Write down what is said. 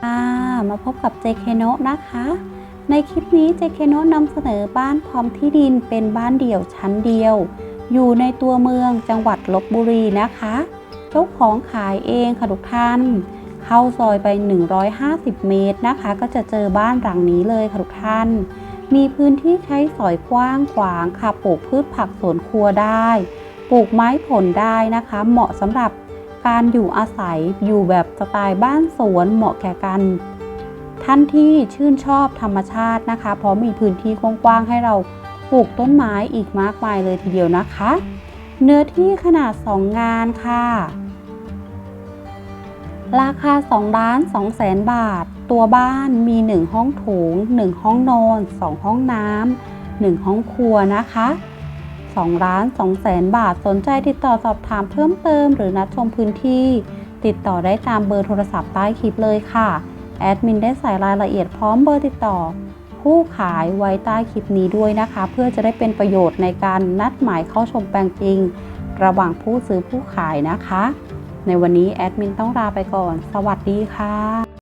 ค่ะมาพบกับ JK โนะนะคะ ในคลิปนี้ JK โนะนำเสนอบ้านพร้อมที่ดินเป็นบ้านเดี่ยวชั้นเดียว อยู่ในตัวเมืองจังหวัดลบบุรีนะคะ เจ้าของขายเองค่ะทุกท่าน เข้าซอยไป 150 เมตรนะคะ ก็จะเจอบ้านหลังนี้เลยค่ะทุกท่าน มีพื้นที่ใช้สอยกว้างขวางค่ะปลูกพืชผักสวนครัวได้ ปลูกไม้ผลได้นะคะ เหมาะสำหรับ การอยู่อาศัยอยู่แบบสไตล์บ้านสวนเหมาะแก่กัน ท่านที่ชื่นชอบธรรมชาตินะคะ เพราะมีพื้นที่กว้างๆให้เราปลูกต้นไม้อีกมากมายเลยทีเดียวนะคะ เนื้อที่ขนาด 2 งานค่ะ ราคา2ล้าน2แสนบาท ตัวบ้านมี 1 ห้องโถง 1 ห้องนอน 2 ห้องน้ำ1 ห้องครัวนะคะ 2ล้าน2แสนบาทสนใจติดต่อสอบถามเพิ่มเติม หรือนัดชมพื้นที่ ติดต่อได้ตามเบอร์โทรศัพท์ใต้คลิปเลยค่ะ แอดมินได้ใส่รายละเอียดพร้อมเบอร์ติดต่อ ผู้ขายไว้ใต้คลิปนี้ด้วยนะคะ เพื่อจะได้เป็นประโยชน์ในการนัดหมายเข้าชมแปลงจริง ระหว่างผู้ซื้อผู้ขายนะคะ ในวันนี้แอดมินต้องลาไปก่อน สวัสดีค่ะ